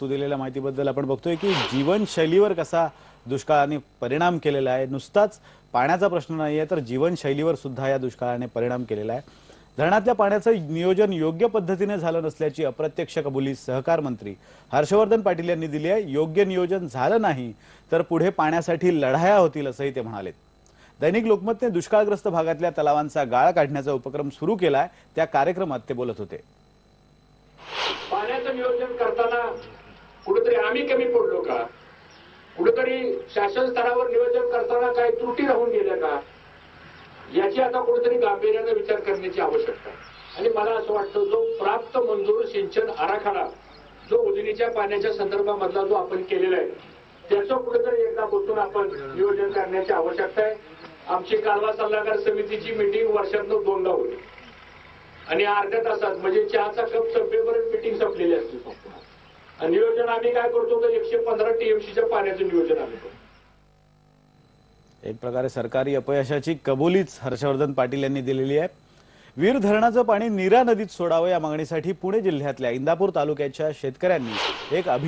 तू दिलेल्या माहितीबद्दल आपण बघतोय की जीवनशैलीवर कसा दुष्काळाने परिणाम केलेला आहे. नुसताच पाण्याचा प्रश्न नाही आहे तर जीवनशैलीवर सुद्धा या दुष्काळाने परिणाम केलेला आहे. धरणातल्या पाण्याचं नियोजन योग्य पद्धतीने झालं नसल्याची अप्रत्यक्ष कबुली सहकार मंत्री हर्षवर्धन पाटील यांनी दिली आहे. योग्य नियोजन झालं नाही तर पुढे पाण्यासाठी लढाया होतील असंही ते म्हणाले. दैनिक लोकमतने दुष्काळग्रस्त भागातल्या तलावांचा गाळ काढण्याचा उपक्रम सुरू केलाय. त्या कार्यक्रमात ते बोलत होते. पाण्याचं नियोजन करताना कुठेतरी आम्ही कमी पडलो का? कुठेतरी शासन स्तरावर नियोजन करताना काही त्रुटी राहून गेल्या का? याची आता कुठेतरी गांभीर्याने विचार करण्याची आवश्यकता आहे. आणि मला असं वाटतं जो प्राप्त मंजूर सिंचन आराखडा जो उजनीच्या पाण्याच्या संदर्भामधला जो आपण केलेला आहे त्याचं कुठेतरी एकदा बसून आपण नियोजन करण्याची आवश्यकता आहे. आमची कालवा सल्लागार समितीची मिटिंग वर्षातनं दोनदा होती आणि अर्ध्या तासात म्हणजे चहाचा कप संपेपर्यंत मिटिंग संपलेली असते. संपूर्ण. आणि नियोजन आम्ही काय करतो तर एकशे पंधरा टीएमसीच्या पाण्याचं नियोजन आम्ही करतो. एक प्रकारे सरकारी अपयशाची कबुलीच हर्षवर्धन पाटील यांनी दिलेली आहे. वीर धरणाचं पाणी नीरा नदीत सोडावं या मागणीसाठी पुणे जिल्ह्यातल्या इंदापूर तालुक्याच्या शेतकऱ्यांनी एक अभि